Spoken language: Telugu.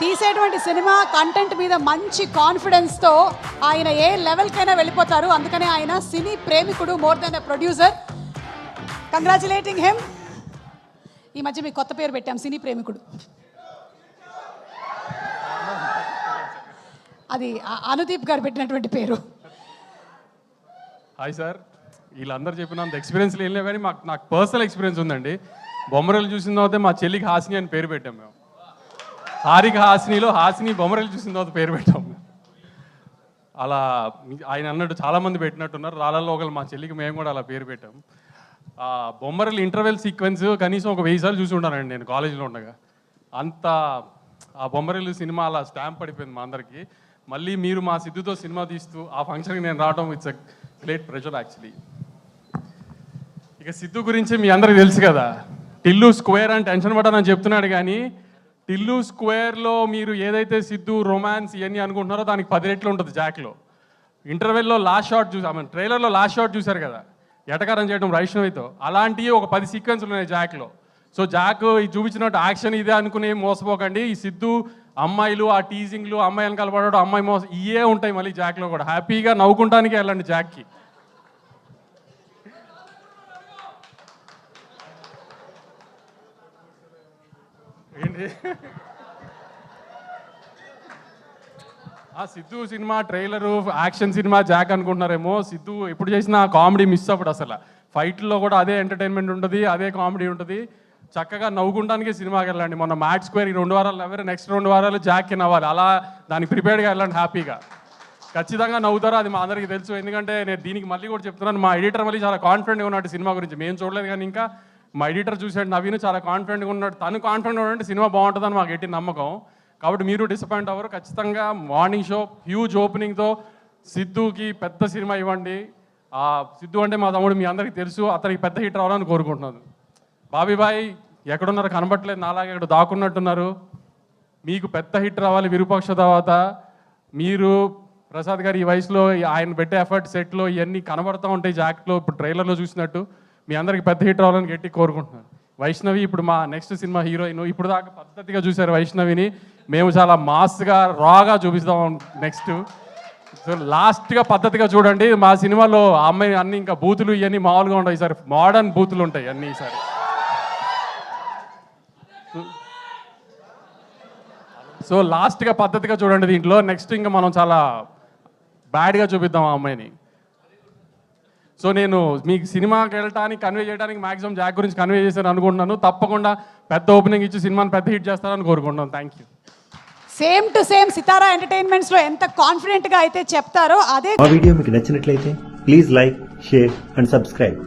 తీసేటువంటి సినిమా కంటెంట్ మీద మంచి కాన్ఫిడెన్స్తో ఆయన ఏ లెవెల్కైనా వెళ్ళిపోతారు. అందుకనే ఆయన సినీ ప్రేమికుడు more than the producer congratulating him ఈ మధ్య మీకు కొత్త పేరు పెట్టాం సినీ ప్రేమికుడు. అది అనుదీప్ గారు పెట్టినటువంటి పేరు. హాయ్ సార్ వీళ్ళందరూ చెప్పినంత ఎక్స్పీరియన్స్ ఏం లేవు కానీ మాకు నాకు పర్సనల్ ఎక్స్పీరియన్స్ ఉందండి. బొమ్మరలు చూసిన తర్వాత మా చెల్లికి హాసిని అని పేరు పెట్టాం మేము. హారిక హాసినిలో హాసిని బొమ్మరలు చూసిన తర్వాత పేరు పెట్టాం. అలా ఆయన అన్నట్టు చాలామంది పెట్టినట్టున్నారు. రాళ్ళల్లో ఒకళ్ళు మా చెల్లికి మేము కూడా అలా పేరు పెట్టాం. ఆ బొమ్మరలు ఇంటర్వెల్ సీక్వెన్స్ కనీసం ఒక వెయ్యి సార్లు చూసి ఉంటానండి నేను కాలేజీలో ఉండగా. అంత ఆ బొమ్మరలు సినిమా అలా స్టాంప్ పడిపోయింది మా అందరికీ. మళ్ళీ మీరు మా సిద్ధుతో సినిమా తీస్తూ ఆ ఫంక్షన్కి నేను రావడం it's a great pressure actually ఇక సిద్ధు గురించి మీ అందరికి తెలుసు కదా. టిల్లు స్క్వేర్ అని టెన్షన్ పడ్డానని చెప్తున్నాడు కానీ టిల్లు స్క్వేర్లో మీరు ఏదైతే సిద్ధు రొమాన్స్ ఇవన్నీ అనుకుంటున్నారో దానికి పది రెట్లు ఉంటుంది జాక్లో. ఇంటర్వెల్లో లాస్ట్ షాట్ చూసి మీన్ ట్రైలర్లో లాస్ట్ షాట్ చూశారు కదా ఎటకారం చేయడం వైష్ణవితో. అలాంటివి ఒక పది సీక్వెన్స్లు ఉన్నాయి జాక్లో. సో జాక్ చూపించినట్టు యాక్షన్ ఇదే అనుకుని మోసపోకండి. ఈ సిద్ధు అమ్మాయిలు ఆ టీజింగ్లు అమ్మాయిలను కలపడడం అమ్మాయి మోస ఇవే ఉంటాయి మళ్ళీ జాక్లో కూడా. హ్యాపీగా నవ్వుకుంటానికి వెళ్ళండి జాక్కి. ఏంటి? ఆ సిద్ధు సినిమా ట్రైలరు యాక్షన్ సినిమా జాక్ అనుకుంటున్నారేమో. సిద్ధు ఎప్పుడు చేసిన కామెడీ మిస్ అప్పుడు అసలు. ఫైట్లో కూడా అదే ఎంటర్టైన్మెంట్ ఉంటుంది అదే కామెడీ ఉంటుంది. చక్కగా నవ్వుకుంటానికి సినిమాకి వెళ్ళండి. మొన్న మ్యాట్ స్క్వేర్ ఈ రెండు వారాలు నవ్వారు నెక్స్ట్ రెండు వారాలు జాక్కి నవ్వాలి. అలా దానికి ప్రిపేర్డ్గా వెళ్ళండి హ్యాపీగా. ఖచ్చితంగా నవ్వుతారు అది మా అందరికీ తెలుసు. ఎందుకంటే నేను దీనికి మళ్ళీ కూడా చెప్తున్నాను మా ఎడిటర్ మళ్ళీ చాలా కాన్ఫిడెంట్గా ఉన్నాడు సినిమా గురించి. మేము చూడలేదు కానీ ఇంకా మా ఎడిటర్ చూసాడు నవీన్ చాలా కాన్ఫిడెంట్గా ఉన్నాడు. తను కాన్ఫిడెంట్ ఉంటే సినిమా బాగుంటుందని మాకు ఎట్టి నమ్మకం. కాబట్టి మీరు డిసప్పాయింట్ అవ్వరు. ఖచ్చితంగా మార్నింగ్ షో హ్యూజ్ ఓపెనింగ్తో సిద్ధుకి పెద్ద సినిమా ఇవ్వండి. ఆ సిద్ధు అంటే మా తమ్ముడు మీ అందరికీ తెలుసు అతనికి పెద్ద హిట్ రావాలని కోరుకుంటున్నాను. బాబీ ఎక్కడున్నారో ఎక్కడున్నారు కనబట్టలేదు నాలాగే ఇక్కడ దాక్కున్నట్టున్నారు. మీకు పెద్ద హిట్ రావాలి విరూపాక్ష తర్వాత. మీరు ప్రసాద్ గారు ఈ వయసులో ఆయన పెట్టే ఎఫర్ట్ సెట్లో ఇవన్నీ కనబడుతూ ఉంటాయి జాకెట్లో ఇప్పుడు ట్రైలర్లో చూసినట్టు. మీ అందరికి పెద్ద హిట్ రావాలని గట్టి కోరుకుంటున్నాను. వైష్ణవి ఇప్పుడు మా నెక్స్ట్ సినిమా హీరోయిన్. ఇప్పుడు దాకా పద్ధతిగా చూశారు వైష్ణవిని. మేము చాలా మాస్గా రాగా చూపిస్తాం నెక్స్ట్ సో లాస్ట్గా పద్ధతిగా చూడండి. మా సినిమాలో అమ్మాయి అన్ని ఇంకా బూతులు ఇవన్నీ మామూలుగా ఉంటాయి సార్ మోడర్న్ బూతులు ఉంటాయి అన్నీ ఈసారి. సో లాస్ట్గా పద్ధతిగా చూడండి దీంట్లో. నెక్స్ట్ ఇంకా మనం చాలా బ్యాడ్గా చూపిద్దాం ఆ అమ్మాయిని. సో నేను మీకు సినిమాకి వెళ్ళటానికి కన్వే చేయడానికి మాక్సిమం జాక్ గురించి కన్వే చేశాను అనుకుంటున్నాను. తప్పకుండా పెద్ద ఓపెనింగ్ ఇచ్చి సినిమాని పెద్ద హిట్ చేస్తారని కోరుకుంటున్నాను. Thank you same to same Sithara ఎంటర్టైన్మెంట్స్లో ఎంత కాన్ఫిడెంట్గా అయితే చెప్తారో అదే మా వీడియో మీకు నచ్చినట్లయితే please like share and subscribe